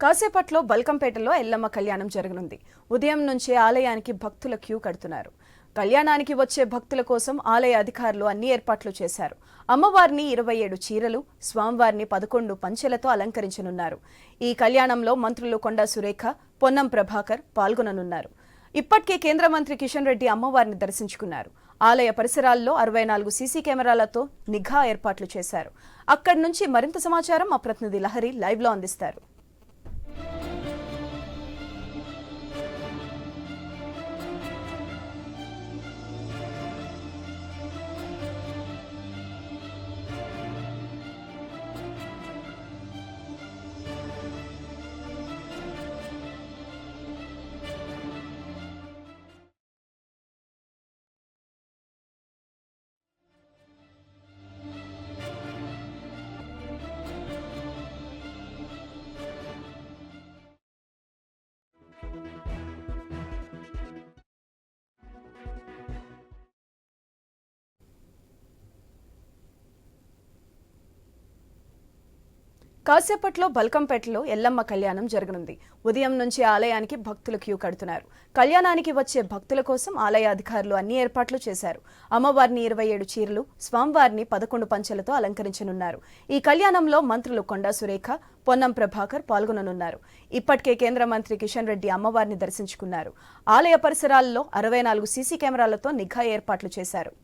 కాసేపట్లో బల్కంపేటలో ఎల్లమ్మ కళ్యాణం జరగనుంది. ఉదయం నుంచే ఆలయానికి భక్తుల క్యూ కడుతున్నారు. కళ్యాణానికి వచ్చే భక్తుల కోసం ఆలయ అధికారులు అన్ని ఏర్పాట్లు చేశారు. అమ్మవారిని ఇరవై ఏడు చీరలు స్వామివారిని పదకొండు పంచెలతో అలంకరించనున్నారు. ఈ కళ్యాణంలో మంత్రులు కొండా సురేఖ పొన్నం ప్రభాకర్ పాల్గొననున్నారు. ఇప్పటికే కేంద్ర మంత్రి కిషన్ రెడ్డి అమ్మవారిని దర్శించుకున్నారు. ఆలయ పరిసరాల్లో అరవై నాలుగు సీసీ కెమెరాలతో నిఘా ఏర్పాట్లు చేశారు. అక్కడి నుంచి మరింత సమాచారం మా ప్రతినిధి లహరి లైవ్లో అందిస్తారు. కాసేపట్లో బల్కంపేటలో ఎల్లమ్మ కళ్యాణం జరగనుంది. ఉదయం నుంచి ఆలయానికి భక్తులు క్యూ కడుతున్నారు. కళ్యాణానికి వచ్చే భక్తుల కోసం ఆలయ అధికారులు అన్ని ఏర్పాట్లు చేశారు. అమ్మవారిని ఇరవై ఏడు చీరలు స్వామివారిని పదకొండు పంచెలతో అలంకరించనున్నారు. ఈ కళ్యాణంలో మంత్రులు కొండా సురేఖ పొన్నం ప్రభాకర్ పాల్గొననున్నారు. ఇప్పటికే కేంద్ర మంత్రి కిషన్ రెడ్డి అమ్మవారిని దర్శించుకున్నారు. ఆలయ పరిసరాల్లో అరవై నాలుగు సీసీ కెమెరాలతో నిఘా ఏర్పాట్లు చేశారు.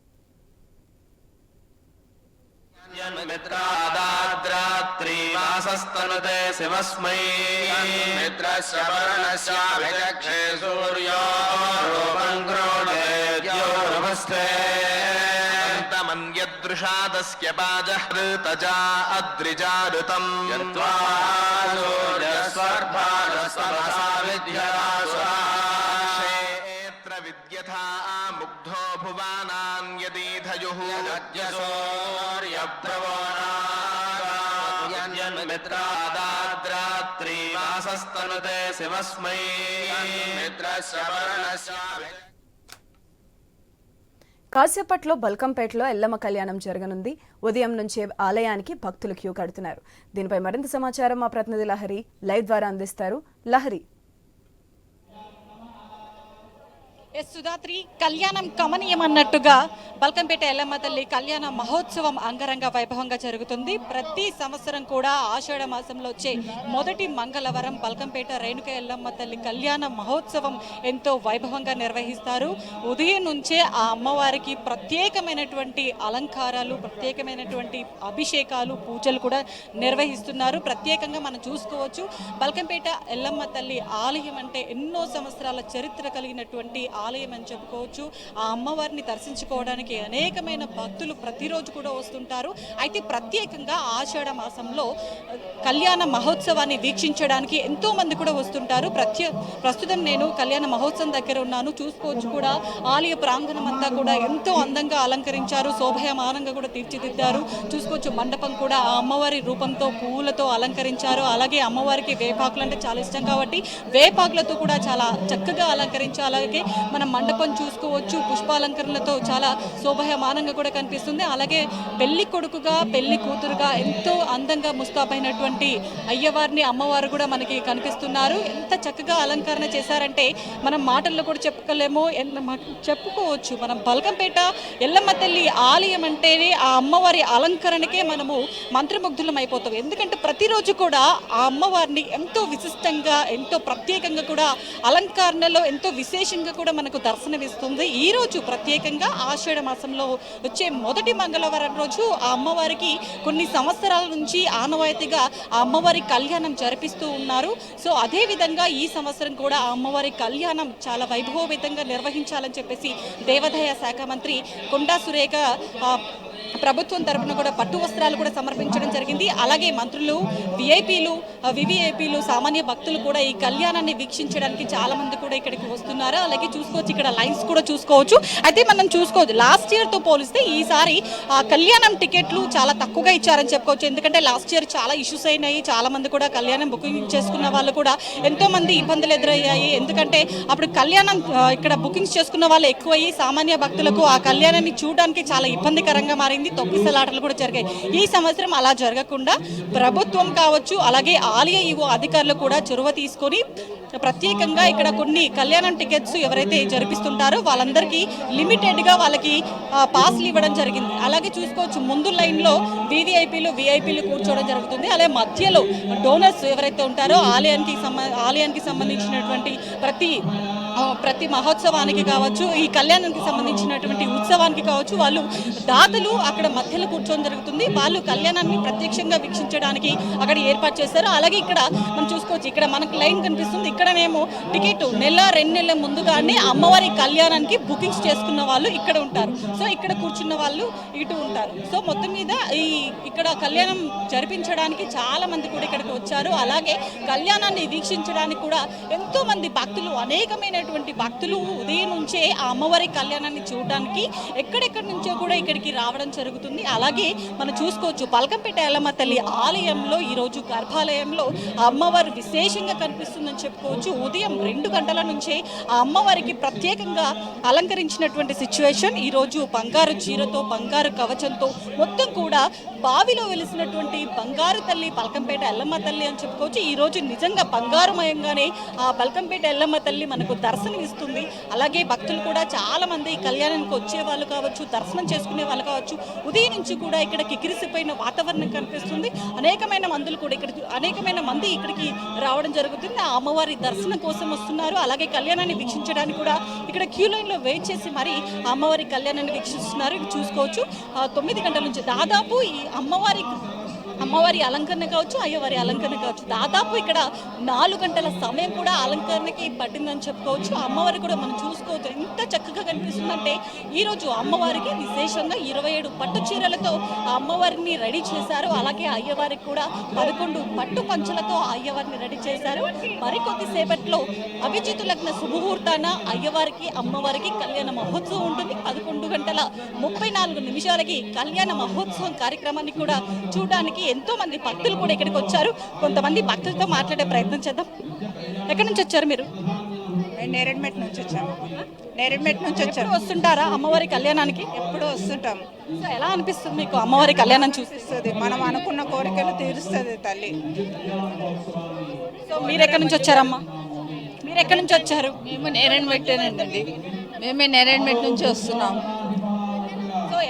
रात्रीवासस्तनुते शिवस्मै। मित्रस्य वर्णस्याभिचक्षे सूर्यो रूपम् ऋतजा अद्रिजा विद्यथा मुग्धो भुवानान्यदीधयुः। यद्यसोर्यब्रवोरा मित्रादाद्रात्रीमासस्तनुते शिवस्मै मित्रश्रवणस्याभि కాసేపట్లో బల్కంపేటలో ఎల్లమ్మ కళ్యాణం జరగనుంది ఉదయం నుంచే ఆలయానికి భక్తులు క్యూ కడుతున్నారు దీనిపై మరింత సమాచారం మా ప్రతినిధి లహరి లైవ్ ద్వారా అందిస్తారు లహరి ఎస్ సుధాత్రి కళ్యాణం కమనీయం అన్నట్టుగా బల్కంపేట ఎల్లమ్మ తల్లి కళ్యాణ మహోత్సవం అంగరంగ వైభవంగా జరుగుతుంది. ప్రతి సంవత్సరం కూడా ఆషాఢ మాసంలో వచ్చే మొదటి మంగళవారం బల్కంపేట రేణుక ఎల్లమ్మ తల్లి కళ్యాణ మహోత్సవం ఎంతో వైభవంగా నిర్వహిస్తారు. ఉదయం నుంచే ఆ అమ్మవారికి ప్రత్యేకమైనటువంటి అలంకారాలు ప్రత్యేకమైనటువంటి అభిషేకాలు పూజలు కూడా నిర్వహిస్తున్నారు. ప్రత్యేకంగా మనం చూసుకోవచ్చు బల్కంపేట ఎల్లమ్మ తల్లి ఆలయం అంటే ఎన్నో సంవత్సరాల చరిత్ర కలిగినటువంటి ఆలయం అని చెప్పుకోవచ్చు. ఆ అమ్మవారిని దర్శించుకోవడానికి అనేకమైన భక్తులు ప్రతిరోజు కూడా వస్తుంటారు. అయితే ప్రత్యేకంగా ఆషాఢ మాసంలో కళ్యాణ మహోత్సవాన్ని వీక్షించడానికి ఎంతో మంది కూడా వస్తుంటారు. ప్రత్యే ప్రస్తుతం నేను కళ్యాణ మహోత్సవం దగ్గర ఉన్నాను. చూసుకోవచ్చు కూడా. ఆలయ ప్రాంగణం అంతా కూడా ఎంతో అందంగా అలంకరించారు. శోభయమానంగా కూడా తీర్చిదిద్దారు. చూసుకోవచ్చు మండపం కూడా ఆ అమ్మవారి రూపంతో పువ్వులతో అలంకరించారు. అలాగే అమ్మవారికి వేపాకులు అంటే చాలా ఇష్టం కాబట్టి వేపాకులతో కూడా చాలా చక్కగా అలంకరించారు. అలాగే మనం మండపం చూసుకోవచ్చు. పుష్పాలంకరణలతో చాలా శోభయమానంగా కూడా కనిపిస్తుంది. అలాగే పెళ్ళి కొడుకుగా పెళ్ళి కూతురుగా ఎంతో అందంగా ముస్తాబైనటువంటి అయ్యవారిని అమ్మవారు కూడా మనకి కనిపిస్తున్నారు. ఎంత చక్కగా అలంకరణ చేశారంటే మనం మాటల్లో కూడా చెప్పుకోలేము. చెప్పుకోవచ్చు. మనం బల్కంపేట ఎల్లమ్మ తల్లి ఆలయం అంటేనే ఆ అమ్మవారి అలంకరణకే మనము మంత్రముగ్ధులం అయిపోతాం. ఎందుకంటే ప్రతిరోజు కూడా ఆ అమ్మవారిని ఎంతో విశిష్టంగా ఎంతో ప్రత్యేకంగా కూడా అలంకరణలో ఎంతో విశేషంగా కూడా మనకు దర్శనమిస్తుంది. ఈ రోజు ప్రత్యేకంగా ఆషాఢ మాసంలో వచ్చే మొదటి మంగళవారం రోజు ఆ అమ్మవారికి కొన్ని సంవత్సరాల నుంచి ఆనవాయితీగా ఆ అమ్మవారి కళ్యాణం జరిపిస్తూ ఉన్నారు. సో అదేవిధంగా ఈ సంవత్సరం కూడా ఆ అమ్మవారి కళ్యాణం చాలా వైభవోపేతంగా నిర్వహించాలని చెప్పేసి దేవాదాయ శాఖ మంత్రి కొండా సురేఖ ప్రభుత్వం తరఫున కూడా పట్టు వస్త్రాలు కూడా సమర్పించడం జరిగింది. అలాగే మంత్రులు విఐపీలు వివిఐపీలు సామాన్య భక్తులు కూడా ఈ కళ్యాణాన్ని వీక్షించడానికి చాలా మంది కూడా ఇక్కడికి వస్తున్నారు. అలాగే చూసుకోవచ్చు ఇక్కడ లైన్స్ కూడా చూసుకోవచ్చు. అయితే మనం చూసుకోవచ్చు లాస్ట్ ఇయర్తో పోలిస్తే ఈసారి ఆ కళ్యాణం టికెట్లు చాలా తక్కువగా ఇచ్చారని చెప్పుకోవచ్చు. ఎందుకంటే లాస్ట్ ఇయర్ చాలా ఇష్యూస్ అయినాయి. చాలా మంది కూడా కళ్యాణం బుకింగ్ చేసుకున్న వాళ్ళు కూడా ఎంతో మంది ఇబ్బందులు ఎదురయ్యాయి. ఎందుకంటే అప్పుడు కళ్యాణం ఇక్కడ బుకింగ్స్ చేసుకున్న వాళ్ళు ఎక్కువయ్యి సామాన్య భక్తులకు ఆ కళ్యాణాన్ని చూడడానికి చాలా ఇబ్బందికరంగా మారింది. జరిగింది తొక్కిసలాటలు కూడా జరిగాయి. ఈ సంవత్సరం అలా జరగకుండా ప్రభుత్వం కావచ్చు అలాగే ఆలయ ఇవో అధికారులు కూడా చొరవ తీసుకొని ప్రత్యేకంగా ఇక్కడ కొన్ని కళ్యాణం టికెట్స్ ఎవరైతే జరిపిస్తుంటారో వాళ్ళందరికీ లిమిటెడ్గా వాళ్ళకి పాస్లు ఇవ్వడం జరిగింది. అలాగే చూసుకోవచ్చు ముందు లైన్లో వీవీఐపీలు విఐపీలు కూర్చోవడం జరుగుతుంది. అలాగే మధ్యలో డోనర్స్ ఎవరైతే ఉంటారో ఆలయానికి సంబ ఆలయానికి సంబంధించినటువంటి ప్రతి ప్రతి మహోత్సవానికి కావచ్చు ఈ కళ్యాణానికి సంబంధించినటువంటి ఉత్సవానికి కావచ్చు వాళ్ళు దాతలు అక్కడ మధ్యలో కూర్చోని జరుగుతుంది. వాళ్ళు కళ్యాణాన్ని ప్రత్యక్షంగా వీక్షించడానికి అక్కడ ఏర్పాటు చేశారు. అలాగే ఇక్కడ మనం చూసుకోవచ్చు ఇక్కడ మనకు లైన్ కనిపిస్తుంది. ఇక్కడనేమో టికెట్ నెల రెండు నెలల ముందుగానే అమ్మవారి కళ్యాణానికి బుకింగ్స్ చేసుకున్న వాళ్ళు ఇక్కడ ఉంటారు. సో ఇక్కడ కూర్చున్న వాళ్ళు ఇటు ఉంటారు. సో మొత్తం మీద ఈ ఇక్కడ కళ్యాణం జరిపించడానికి చాలా మంది కూడా ఇక్కడికి వచ్చారు. అలాగే కళ్యాణాన్ని వీక్షించడానికి కూడా ఎంతో మంది భక్తులు అనేకమైన అనేకమైనటువంటి భక్తులు ఉదయం నుంచే ఆ అమ్మవారి కళ్యాణాన్ని చూడడానికి ఎక్కడెక్కడి నుంచో కూడా ఇక్కడికి రావడం జరుగుతుంది. అలాగే మనం చూసుకోవచ్చు పలకంపేట ఎల్లమ్మ తల్లి ఆలయంలో ఈరోజు గర్భాలయంలో అమ్మవారు విశేషంగా కనిపిస్తుందని చెప్పుకోవచ్చు. ఉదయం రెండు గంటల నుంచే ఆ అమ్మవారికి ప్రత్యేకంగా అలంకరించినటువంటి సిచ్యువేషన్ ఈరోజు బంగారు చీరతో బంగారు కవచంతో మొత్తం కూడా బావిలో వెలిసినటువంటి బంగారు తల్లి పలకంపేట ఎల్లమ్మ తల్లి అని చెప్పుకోవచ్చు. ఈ రోజు నిజంగా బంగారుమయంగానే ఆ పలకంపేట ఎల్లమ్మ తల్లి మనకు దర్శనం ఇస్తుంది అలాగే భక్తులు కూడా చాలా మంది కళ్యాణానికి వచ్చే వాళ్ళు కావచ్చు దర్శనం చేసుకునే వాళ్ళు కావచ్చు ఉదయం నుంచి కూడా ఇక్కడ కికిరిసిపోయిన వాతావరణం కనిపిస్తుంది. అనేకమైన మందులు కూడా ఇక్కడ అనేకమైన మంది ఇక్కడికి రావడం జరుగుతుంది. ఆ అమ్మవారి దర్శనం కోసం వస్తున్నారు. అలాగే కళ్యాణాన్ని వీక్షించడానికి కూడా ఇక్కడ క్యూ లైన్లో వెయిట్ చేసి మరి అమ్మవారి కళ్యాణాన్ని వీక్షిస్తున్నారు. చూసుకోవచ్చు. తొమ్మిది గంటల నుంచి దాదాపు ఈ అమ్మవారి అమ్మవారి అలంకరణ కావచ్చు అయ్యవారి అలంకరణ కావచ్చు. దాదాపు ఇక్కడ నాలుగు గంటల సమయం కూడా అలంకరణకి పట్టిందని చెప్పుకోవచ్చు. అమ్మవారి కూడా మనం చూసుకోవచ్చు. ఎంత చక్కగా కనిపిస్తుందంటే ఈరోజు అమ్మవారికి విశేషంగా ఇరవై ఏడు పట్టు చీరలతో అమ్మవారిని రెడీ చేశారు. అలాగే అయ్యవారికి కూడా పదకొండు పట్టు పంచలతో అయ్యవారిని రెడీ చేశారు. మరికొద్ది సేపట్లో అభిజితు లగ్న శుభముహూర్తాన అయ్యవారికి అమ్మవారికి కళ్యాణ మహోత్సవం ఉంటుంది. పదకొండు గంటల ముప్పై నాలుగు నిమిషాలకి కళ్యాణ మహోత్సవం కార్యక్రమాన్ని కూడా చూడడానికి ఎంతో మంది భక్తులు కూడా ఇక్కడికి వచ్చారు. కొంతమంది భక్తులతో మాట్లాడే ప్రయత్నం చేద్దాం. ఎక్కడి నుంచి వచ్చారు మీరు? మేము నేరేడ్మెట్ నుంచి వచ్చాము నేరేడ్మెట్ నుంచి వచ్చాము వస్తుంటారా అమ్మవారి కళ్యాణానికి? ఎప్పుడు వస్తుంటాం. సో ఎలా అనిపిస్తుంది మీకు అమ్మవారి కళ్యాణం చూసి ఇస్తుంది మనం అనుకున్న కోరికలు తీరుస్తుంది తల్లి. సో మీరు ఎక్కడి నుంచి వచ్చారమ్మా? మీరు ఎక్కడి నుంచి వచ్చారు? మేము నేరేడుమెట్టేనండి మేమే నేరేడుమెట్ నుంచి వస్తున్నాం. సో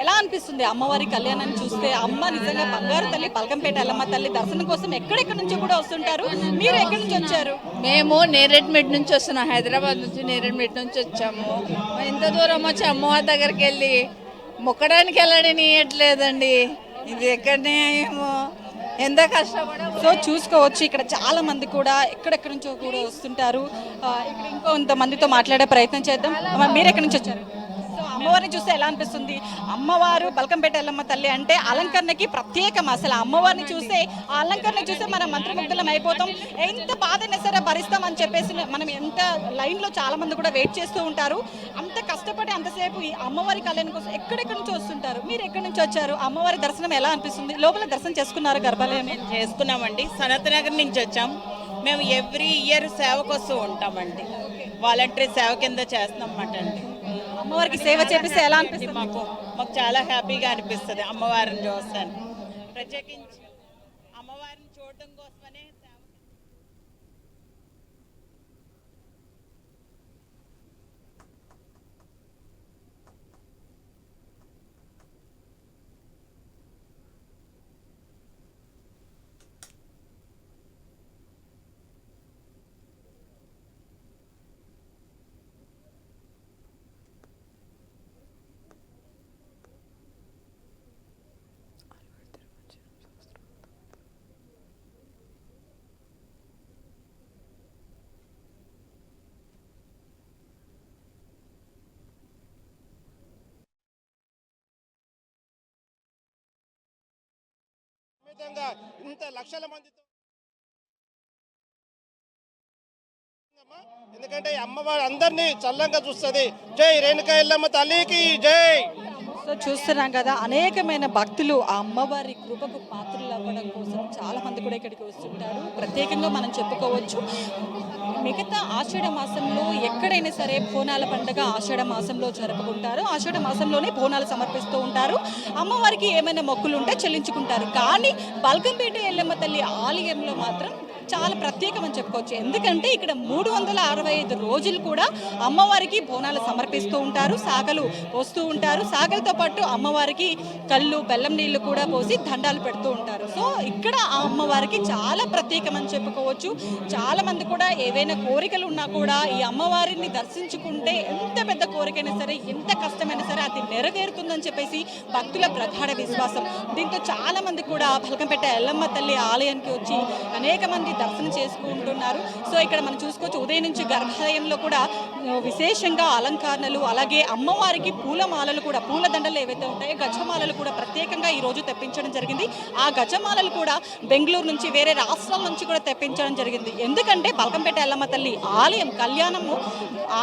ఎలా అనిపిస్తుంది అమ్మవారి కళ్యాణాన్ని చూస్తే? అమ్మ నిజంగా బంగారు తల్లి పలకంపేట ఎల్లమ్మ తల్లి దర్శనం కోసం ఎక్కడెక్కడి నుంచో కూడా వస్తుంటారు. మీరు ఎక్కడి నుంచి వచ్చారు? మేము నేరేడుమెట్ నుంచి వస్తున్నాం. హైదరాబాద్ నుంచి నేరేడుమెట్ నుంచి వచ్చాము. ఇంత దూరం వచ్చి అమ్మవారి దగ్గరికి వెళ్ళి మొక్కడానికి వెళ్ళడనియట్లేదండి ఇది ఎక్కడనే ఏమో. ఎంత కష్టపడ సో చూసుకోవచ్చు ఇక్కడ చాలా మంది కూడా ఎక్కడెక్కడి నుంచో కూడా వస్తుంటారు. ఇక్కడ ఇంకో ఇంత మందితో మాట్లాడే ప్రయత్నం చేద్దాం. మీరు ఎక్కడి నుంచి వచ్చారు? అమ్మవారిని చూస్తే ఎలా అనిపిస్తుంది? అమ్మవారు బల్కంపేట ఎల్లమ్మ తల్లి అంటే అలంకరణకి ప్రత్యేకం అసలు. అమ్మవారిని చూస్తే ఆ అలంకరణ చూస్తే మనం మంత్రముగ్ధులం అయిపోతాం. ఎంత బాధైనా సరే భరిస్తాం అని చెప్పేసి మనం ఎంత లైన్లో చాలా మంది కూడా వెయిట్ చేస్తూ ఉంటారు. అంత కష్టపడి అంతసేపు ఈ అమ్మవారి కళ్యాణం కోసం ఎక్కడెక్కడి నుంచి వస్తుంటారు? మీరు ఎక్కడి నుంచి వచ్చారు? అమ్మవారి దర్శనం ఎలా అనిపిస్తుంది? లోపల దర్శనం చేసుకున్నారు గర్భాలయం చేసుకున్నామండి. సనత్ నగర్ నుంచి వచ్చాం. మేము ఎవ్రీ ఇయర్ సేవకు వస్తూ ఉంటామండి వాలంటరీ సేవ కింద చేస్తున్నాం అన్నమాట అండి అమ్మవారికి సేవ చేపిస్తే ఎలా అనిపిస్తుంది మాకు? మాకు చాలా హ్యాపీగా అనిపిస్తుంది అమ్మవారిని చూస్తాను ప్రత్యేకించి అమ్మవారిని చూడడం కోసమనే సేవ విధంగా ఇంత లక్షల మందితో ఎందుకంటే అమ్మవారు అందరినీ చల్లంగా చూస్తుంది. జై రేణుకా ఎల్లమ్మ తల్లికి జై. సో చూస్తున్నాం కదా అనేకమైన భక్తులు ఆ అమ్మవారి కృపకు పాత్రలు అవ్వడం కోసం చాలా మంది కూడా ఇక్కడికి వస్తుంటారు. ప్రత్యేకంగా మనం చెప్పుకోవచ్చు మిగతా ఆషాఢ మాసంలో ఎక్కడైనా సరే బోనాల పండుగ ఆషాఢ మాసంలో జరుపుకుంటారు. ఆషాఢ మాసంలోనే బోనాలు సమర్పిస్తూ ఉంటారు. అమ్మవారికి ఏమైనా మొక్కులు ఉంటే చెల్లించుకుంటారు. కానీ బల్కంపేట ఎల్లమ్మ తల్లి ఆలయంలో మాత్రం చాలా ప్రత్యేకమని చెప్పుకోవచ్చు. ఎందుకంటే ఇక్కడ మూడు వందల అరవై ఐదు రోజులు కూడా అమ్మవారికి బోనాలు సమర్పిస్తూ ఉంటారు సాగలు పోస్తూ ఉంటారు. సాగలతో పాటు అమ్మవారికి కళ్ళు బెల్లం నీళ్ళు కూడా పోసి దండాలు పెడుతూ ఉంటారు. సో ఇక్కడ ఆ అమ్మవారికి చాలా ప్రత్యేకమని చెప్పుకోవచ్చు. చాలా మంది కూడా ఏవైనా కోరికలు ఉన్నా కూడా ఈ అమ్మవారిని దర్శించుకుంటే ఎంత పెద్ద కోరికైనా సరే ఎంత కష్టమైనా సరే అది నెరవేరుతుందని చెప్పేసి భక్తుల ప్రగాఢ విశ్వాసం. దీంతో చాలా మంది కూడా పలకంపేట ఎల్లమ్మ తల్లి ఆలయానికి వచ్చి అనేక మంది దర్శనం చేసుకుంటున్నారు. సో ఇక్కడ మనం చూసుకోవచ్చు ఉదయం నుంచి గర్భాలయంలో కూడా విశేషంగా అలంకరణలు అలాగే అమ్మవారికి పూలమాలలు కూడా పూలదండలు ఏవైతే ఉంటాయో గజమాలలు కూడా ప్రత్యేకంగా ఈరోజు తెప్పించడం జరిగింది. ఆ గజమాలలు కూడా బెంగళూరు నుంచి వేరే రాష్ట్రాల నుంచి కూడా తెప్పించడం జరిగింది. ఎందుకంటే బల్కంపేట ఎల్లమ్మ తల్లి ఆలయం కళ్యాణము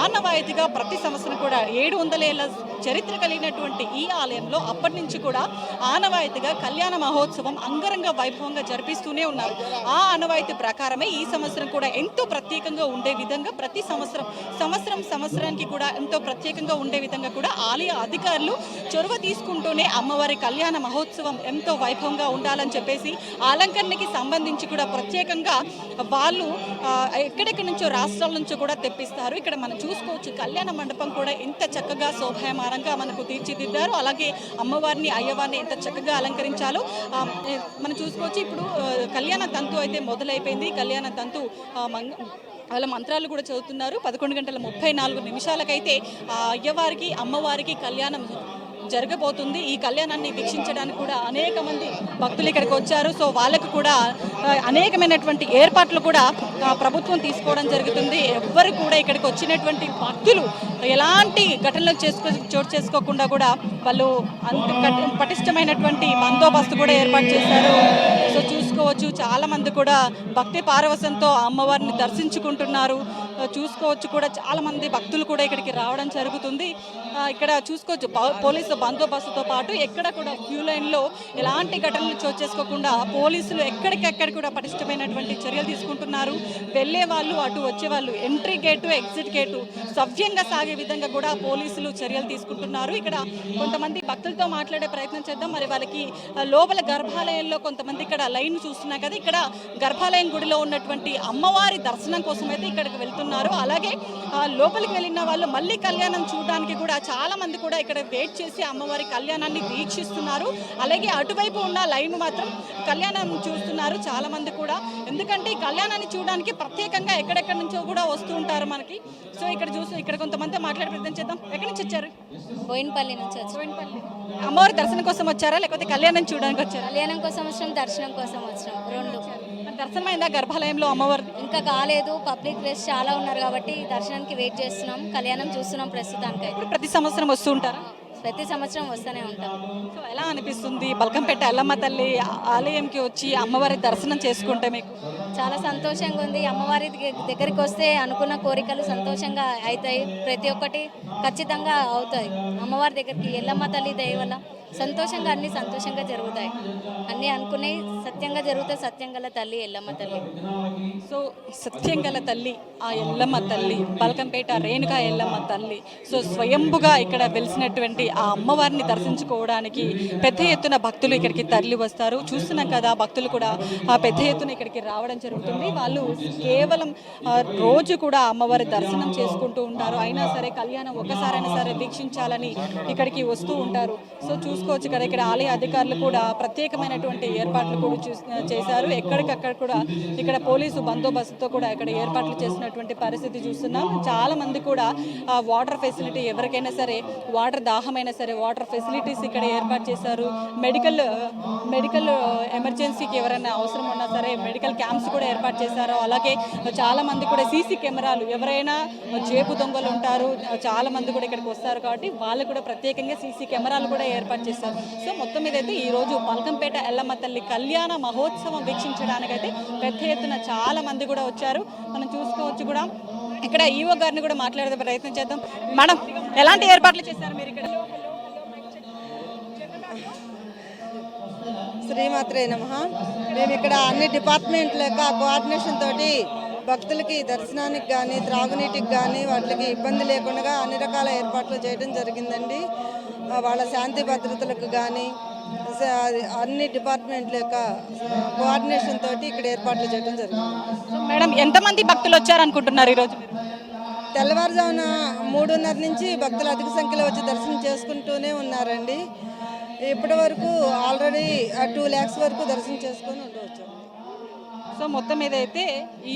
ఆనవాయితీగా ప్రతి సంవత్సరం కూడా ఏడు వందల ఏళ్ళ చరిత్ర కలిగినటువంటి ఈ ఆలయంలో అప్పటి నుంచి కూడా ఆనవాయితీగా కళ్యాణ మహోత్సవం అంగరంగ వైభవంగా జరిపిస్తూనే ఉన్నారు. ఆ ఆనవాయితీ ప్రకారమే ఈ సంవత్సరం కూడా ఎంతో ప్రత్యేకంగా ఉండే విధంగా ప్రతి సంవత్సరం సంవత్సరం సంవత్సరానికి కూడా ఎంతో ప్రత్యేకంగా ఉండే విధంగా కూడా ఆలయ అధికారులు చొరవ తీసుకుంటూనే అమ్మవారి కళ్యాణ మహోత్సవం ఎంతో వైభవంగా ఉండాలని చెప్పేసి అలంకరణకి సంబంధించి కూడా ప్రత్యేకంగా వాళ్ళు ఎక్కడెక్కడి నుంచో రాష్ట్రాల నుంచో కూడా తెప్పిస్తారు. ఇక్కడ మనం చూసుకోవచ్చు కళ్యాణ మండపం కూడా ఎంత చక్కగా పరంగా మనకు తీర్చిదిద్దారు. అలాగే అమ్మవారిని అయ్యవారిని ఎంత చక్కగా అలంకరించాలో మనం చూసుకోవచ్చు. ఇప్పుడు కళ్యాణ తంతు అయితే మొదలైపోయింది. కళ్యాణ తంతు మంగ వాళ్ళ మంత్రాలు కూడా చదువుతున్నారు. పదకొండు గంటల ముప్పై నాలుగు నిమిషాలకైతే ఆ అయ్యవారికి అమ్మవారికి కళ్యాణం జరగబోతుంది. ఈ కళ్యాణాన్ని వీక్షించడానికి కూడా అనేక మంది భక్తులు ఇక్కడికి వచ్చారు. సో వాళ్ళకు కూడా అనేకమైనటువంటి ఏర్పాట్లు కూడా ప్రభుత్వం తీసుకోవడం జరుగుతుంది. ఎవ్వరు కూడా ఇక్కడికి వచ్చినటువంటి భక్తులు ఎలాంటి ఘటనలు చేసుకో చోటు చేసుకోకుండా కూడా వాళ్ళు అంత కఠి- పటిష్టమైనటువంటి బందోబస్తు కూడా ఏర్పాటు చేశారు. సో చూసుకోవచ్చు చాలామంది కూడా భక్తి పారవశంతో అమ్మవారిని దర్శించుకుంటున్నారు. చూసుకోవచ్చు కూడా. చాలా మంది భక్తులు కూడా ఇక్కడికి రావడం జరుగుతుంది. ఆ, ఇక్కడ చూసుకోవచ్చు. పోలీసు బందోబస్తుతో పాటు ఎక్కడ కూడా క్యూ లైన్లో ఎలాంటి ఘటనలు చోటు చేసుకోకుండా పోలీసులు ఎక్కడికెక్కడ కూడా పటిష్టమైనటువంటి చర్యలు తీసుకుంటున్నారు. వెళ్ళే వాళ్ళు అటు వచ్చే వాళ్ళు ఎంట్రీ గేటు ఎగ్జిట్ గేటు సవ్యంగా సాగే విధంగా కూడా పోలీసులు చర్యలు తీసుకుంటున్నారు. ఇక్కడ కొంతమంది భక్తులతో మాట్లాడే ప్రయత్నం చేద్దాం. మరి వాళ్ళకి లోపల గర్భాలయంలో కొంతమంది ఇక్కడ లైన్ చూస్తున్నాం కదా. ఇక్కడ గర్భాలయం గుడిలో ఉన్నటువంటి అమ్మవారి దర్శనం కోసం అయితే ఇక్కడికి వెళ్తున్నారు. అలాగే ఆ, లోపలికి వెళ్ళిన వాళ్ళు మళ్ళీ కళ్యాణం చూడడానికి కూడా చాలా మంది కూడా ఇక్కడ వెయిట్ చేసి అమ్మవారి కళ్యాణాన్ని వీక్షిస్తున్నారు. అలాగే అటువైపు ఉన్న లైన్ మాత్రం కళ్యాణం చూస్తున్నారు చాలా మంది కూడా. ఎందుకంటే ఈ కళ్యాణాన్ని చూడడానికి ప్రత్యేకంగా ఎక్కడెక్కడి నుంచో కూడా వస్తూ ఉంటారు మనకి. సో ఇక్కడ చూసి ఇక్కడ కొంతమంది మాట్లాడే ప్రయత్నం చేద్దాం. ఎక్కడి నుంచి వచ్చారు? బోయినపల్లి నుంచి వచ్చి అమ్మవారి దర్శనం కోసం వచ్చారా? లేకపోతే కళ్యాణం చూడడానికి వచ్చారా? కళ్యాణం కోసం వచ్చినాం దర్శనం కోసం వచ్చినాం రెండు. దర్శనమైందా గర్భాలయంలో అమ్మవారి? ఇంకా కాలేదు. పబ్లిక్ ప్లేస్ చాలా ఉన్నారు కాబట్టి దర్శనానికి వెయిట్ చేస్తున్నాం. కళ్యాణం చూస్తున్నాం ప్రస్తుతానికి. ఇప్పుడు ప్రతి సంవత్సరం వస్తూ ఉంటారా? ప్రతి సంవత్సరం వస్తూనే ఉంటాం. సో ఎలా అనిపిస్తుంది బల్కంపేట ఎల్లమ్మ తల్లి ఆలయంకి వచ్చి అమ్మవారి దర్శనం చేసుకుంటే మీకు? చాలా సంతోషంగా ఉంది. అమ్మవారి దగ్గ- దగ్గరికి వస్తే అనుకున్న కోరికలు సంతోషంగా అవుతాయి. ప్రతి ఒక్కటి ఖచ్చితంగా అవుతాయి. అమ్మవారి దగ్గరికి ఎల్లమ్మ తల్లి దయ వల్ల సంతోషంగా అన్ని సంతోషంగా జరుగుతాయి. అన్నీ అనుకునే సత్యంగా జరుగుతాయి సత్యం గల తల్లి ఎల్లమ్మ తల్లి. సో సత్యం గల తల్లి ఆ ఎల్లమ్మ తల్లి బల్కంపేట రేణుక ఎల్లమ్మ తల్లి. సో స్వయంభుగా ఇక్కడ వెలిసినటువంటి ఆ అమ్మవారిని దర్శించుకోవడానికి పెద్ద ఎత్తున భక్తులు ఇక్కడికి తరలి వస్తారు. చూస్తున్నాం కదా భక్తులు కూడా ఆ పెద్ద ఎత్తున ఇక్కడికి రావడం జరుగుతుంది. వాళ్ళు కేవలం రోజు కూడా అమ్మవారి దర్శనం చేసుకుంటూ ఉంటారు. అయినా సరే కళ్యాణం ఒకసారైనా సరే వీక్షించాలని ఇక్కడికి వస్తూ ఉంటారు. సో చూసుకోవచ్చు కదా. ఇక్కడ ఆలయ అధికారులు కూడా ప్రత్యేకమైనటువంటి ఏర్పాట్లు కూడా చేశారు. ఎక్కడికక్కడ కూడా ఇక్కడ పోలీసు బందోబస్తుతో కూడా ఇక్కడ ఏర్పాట్లు చేసినటువంటి పరిస్థితి చూస్తున్నాం. చాలా మంది కూడా ఆ వాటర్ ఫెసిలిటీ ఎవరికైనా సరే వాటర్ దాహమైనా సరే వాటర్ ఫెసిలిటీస్ ఇక్కడ ఏర్పాటు చేశారు. మెడికల్ మెడికల్ ఎమర్జెన్సీకి ఎవరైనా అవసరం ఉన్నా సరే మెడికల్ క్యాంప్స్ కూడా ఏర్పాటు చేశారు. అలాగే చాలా మంది కూడా సీసీ కెమెరాలు ఎవరైనా జేబు దొంగలు ఉంటారు. చాలా మంది కూడా ఇక్కడికి వస్తారు కాబట్టి వాళ్ళు కూడా ప్రత్యేకంగా సీసీ కెమెరాలు కూడా ఏర్పాటు చేశారు సో మొత్తం మీద అయితే ఈ రోజు పల్కంపేట ఎల్లమ్మ తల్లి కళ్యాణ మహోత్సవం వీక్షించడానికైతే పెద్ద ఎత్తున చాలా మంది కూడా వచ్చారు. మనం చూసుకోవచ్చు కూడా. ఇక్కడ ఈవో గారిని కూడా మాట్లాడే ప్రయత్నం చేద్దాం. మేడం ఎలాంటి ఏర్పాట్లు చేశారు మీరు ఇక్కడ? శ్రీమాత్రే నమ. మేము ఇక్కడ అన్ని డిపార్ట్మెంట్ల యొక్క కోఆర్డినేషన్ తోటి భక్తులకి దర్శనానికి కానీ త్రాగునీటికి కానీ వాటికి ఇబ్బంది లేకుండా అన్ని రకాల ఏర్పాట్లు చేయడం జరిగిందండి. వాళ్ళ శాంతి భద్రతలకు కానీ అన్ని డిపార్ట్మెంట్ల యొక్క కోఆర్డినేషన్ తోటి ఇక్కడ ఏర్పాట్లు చేయడం జరిగింది మేడం ఎంతమంది భక్తులు వచ్చారనుకుంటున్నారు ఈరోజు? మీరు తెల్లవారుజామున మూడున్నర నుంచి భక్తులు అధిక సంఖ్యలో వచ్చి దర్శనం చేసుకుంటూనే ఉన్నారండి. ఇప్పటి వరకు ఆల్రెడీ టూ ల్యాక్స్ వరకు దర్శనం చేసుకొని ఉండవచ్చు. సో మొత్తం మీద అయితే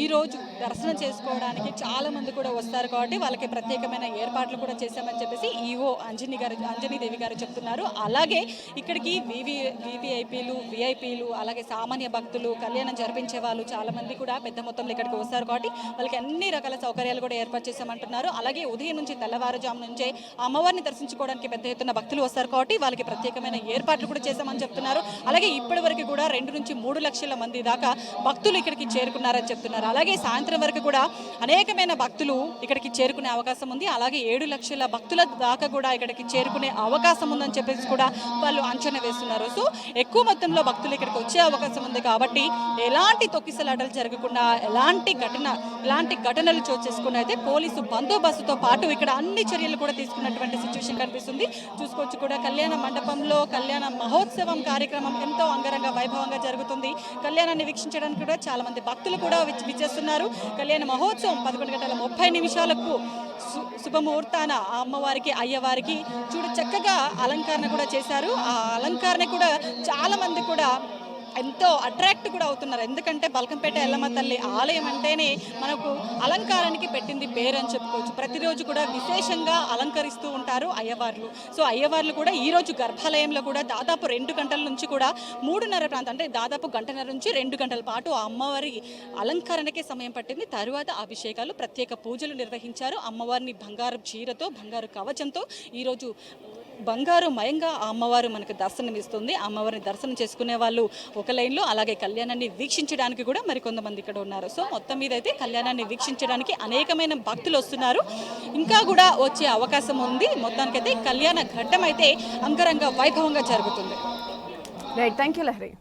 ఈ రోజు దర్శనం చేసుకోవడానికి చాలా మంది కూడా వస్తారు కాబట్టి వాళ్ళకి ప్రత్యేకమైన ఏర్పాట్లు కూడా చేశామని చెప్పేసి ఈఓ అంజనీ గారు అంజనీ దేవి గారు చెప్తున్నారు. అలాగే ఇక్కడికి వివి వివిఐపీలు విఐపీలు అలాగే సామాన్య భక్తులు కళ్యాణం జరిపించే వాళ్ళు చాలా మంది కూడా పెద్ద మొత్తంలో ఇక్కడికి వస్తారు కాబట్టి వాళ్ళకి అన్ని రకాల సౌకర్యాలు కూడా ఏర్పాటు చేశామంటున్నారు. అలాగే ఉదయం నుంచి తెల్లవారుజాము నుంచే అమ్మవారిని దర్శించుకోవడానికి పెద్ద ఎత్తున భక్తులు వస్తారు కాబట్టి వాళ్ళకి ప్రత్యేకమైన ఏర్పాట్లు కూడా చేశామని చెప్తున్నారు. అలాగే ఇప్పటి వరకు కూడా రెండు నుంచి మూడు లక్షల మంది దాకా భక్తులు ఇక్కడికి చేరుకున్నారని చెప్తున్నారు. అలాగే సాయంత్రం వరకు కూడా అనేకమైన భక్తులు ఇక్కడికి చేరుకునే అవకాశం ఉంది. అలాగే ఏడు లక్షల భక్తుల దాకా కూడా ఇక్కడికి చేరుకునే అవకాశం ఉందని చెప్పేసి కూడా వాళ్ళు అంచనా వేస్తున్నారు. సో ఎక్కువ మొత్తంలో భక్తులు ఇక్కడికి వచ్చే అవకాశం ఉంది కాబట్టి ఎలాంటి తొక్కిసలాటలు జరగకుండా ఎలాంటి ఘటన ఎలాంటి ఘటనలు చోటు చేసుకుని అయితే పోలీసు బందోబస్తుతో పాటు ఇక్కడ అన్ని చర్యలు కూడా తీసుకున్నటువంటి సిచ్యువేషన్ కనిపిస్తుంది. చూసుకోవచ్చు కూడా కళ్యాణ మండపంలో కళ్యాణ మహోత్సవం కార్యక్రమం ఎంతో అంగరంగ వైభవంగా జరుగుతుంది. కళ్యాణాన్ని వీక్షించడానికి కూడా చాలా మంది భక్తులు కూడా విచ్చేస్తున్నారు. కళ్యాణ మహోత్సవం పదకొండు గంటల ముప్పై నిమిషాలకు సు- శుభముహూర్తాన ఆ అమ్మవారికి అయ్యవారికి చూడు చక్కగా అలంకరణ కూడా చేశారు. ఆ అలంకరణ కూడా చాలా మంది కూడా ఎంతో అట్రాక్ట్ కూడా అవుతున్నారు. ఎందుకంటే బల్కంపేట ఎల్లమ్మ తల్లి ఆలయం అంటేనే మనకు అలంకారానికి పెట్టింది పేరు అని చెప్పుకోవచ్చు. ప్రతిరోజు కూడా విశేషంగా అలంకరిస్తూ ఉంటారు అయ్యవార్లు. సో అయ్యవార్లు కూడా ఈరోజు గర్భాలయంలో కూడా దాదాపు రెండు గంటల నుంచి కూడా మూడున్నర ప్రాంతం అంటే దాదాపు గంటన్నర నుంచి రెండు గంటల పాటు ఆ అమ్మవారి అలంకరణకే సమయం పట్టింది. తరువాత అభిషేకాలు ప్రత్యేక పూజలు నిర్వహించారు. అమ్మవారిని బంగారు చీరతో బంగారు కవచంతో ఈరోజు బంగారు మయంగా ఆ అమ్మవారు మనకు దర్శనం ఇస్తుంది. అమ్మవారిని దర్శనం చేసుకునే వాళ్ళు ఒక లైన్లో అలాగే కళ్యాణాన్ని వీక్షించడానికి కూడా మరికొంతమంది ఇక్కడ ఉన్నారు. సో మొత్తం మీద అయితే కళ్యాణాన్ని వీక్షించడానికి అనేకమైన భక్తులు వస్తున్నారు. ఇంకా కూడా వచ్చే అవకాశం ఉంది. మొత్తానికైతే కళ్యాణ ఘట్టం అయితే అంగరంగ వైభవంగా జరుగుతుంది. Right thank you Lahari